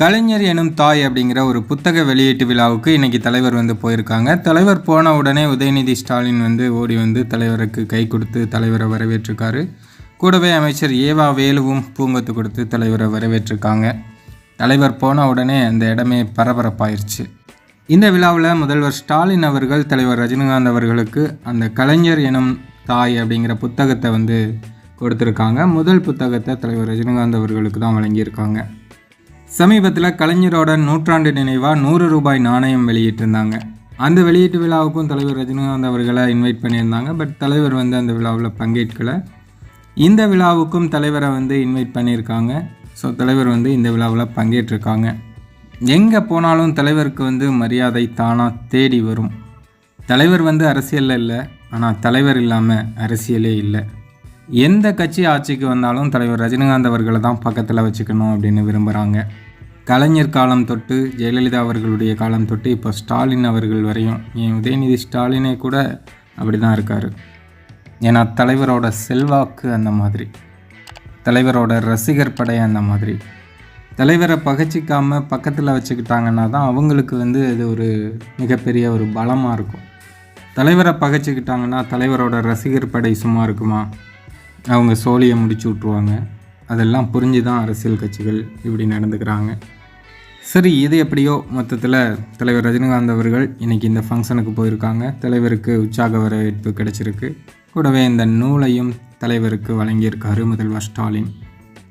கலைஞர் எனும் தாய் அப்படிங்கிற ஒரு புத்தக வெளியீட்டு விழாவுக்கு இன்னைக்கு தலைவர் வந்து போயிருக்காங்க. தலைவர் போன உடனே உதயநிதி ஸ்டாலின் வந்து ஓடி வந்து தலைவருக்கு கை கொடுத்து தலைவரை வரவேற்றிருக்காரு. கூடவே அமைச்சர் ஏவா வேலுவும் பூங்கொத்து கொடுத்து தலைவரை வரவேற்றிருக்காங்க. தலைவர் போன உடனே அந்த இடமே பரபரப்பாயிருச்சு. இந்த விழாவில் முதல்வர் ஸ்டாலின் அவர்கள் தலைவர் ரஜினிகாந்த் அவர்களுக்கு அந்த கலைஞர் எனும் தாய் அப்படிங்கிற புத்தகத்தை வந்து கொடுத்துருக்காங்க. முதல் புத்தகத்தை தலைவர் ரஜினிகாந்த் அவர்களுக்கு தான் வழங்கியிருக்காங்க. சமீபத்தில் கலைஞரோட நூற்றாண்டு நினைவாக நூறு ரூபாய் நாணயம் வெளியிட்டிருந்தாங்க. அந்த வெளியீட்டு விழாவுக்கும் தலைவர் ரஜினிகாந்த் அவர்களை இன்வைட் பண்ணியிருந்தாங்க. பட் தலைவர் வந்து அந்த விழாவில் பங்கேற்கலை. இந்த விழாவுக்கும் தலைவரை வந்து இன்வைட் பண்ணியிருக்காங்க. ஸோ தலைவர் வந்து இந்த விழாவில் பங்கேற்றிருக்காங்க. எங்கே போனாலும் தலைவருக்கு வந்து மரியாதை தானாக தேடி வரும். தலைவர் வந்து அரசியலில் இல்லை. ஆனால் தலைவர் இல்லாமல் அரசியலே இல்லை. எந்த கட்சி ஆட்சிக்கு வந்தாலும் தலைவர் ரஜினிகாந்த் அவர்களை தான் பக்கத்தில் வச்சுக்கணும் அப்படின்னு விரும்புகிறாங்க கலைஞர் காலம் தொட்டு ஜெயலலிதா அவர்களுடைய காலம் தொட்டு இப்போ ஸ்டாலின் அவர்கள் வரையும் என் உதயநிதி ஸ்டாலினே கூட அப்படி தான் இருக்கார். ஏன்னா தலைவரோட செல்வாக்கு அந்த மாதிரி. தலைவரோட ரசிகர் படை அந்த மாதிரி. தலைவரை பகச்சிக்காமல் பக்கத்தில் வச்சுக்கிட்டாங்கன்னா தான் அவங்களுக்கு வந்து அது ஒரு மிகப்பெரிய ஒரு பலமாக இருக்கும். தலைவரை பகைச்சிக்கிட்டாங்கன்னா தலைவரோட ரசிகர் படை சும்மா இருக்குமா? அவங்க சோழியை முடிச்சு விட்ருவாங்க அதெல்லாம் புரிஞ்சு தான் அரசியல் கட்சிகள் இப்படி நடந்துக்கிறாங்க. சரி இது எப்படியோ மொத்தத்தில் தலைவர் ரஜினிகாந்த் அவர்கள் இன்றைக்கி இந்த ஃபங்க்ஷனுக்கு போயிருக்காங்க. தலைவருக்கு உற்சாக வரவேற்பு கிடச்சிருக்கு. கூடவே இந்த நூலையும் தலைவருக்கு வழங்கியிருக்காரு முதல்வர் ஸ்டாலின்.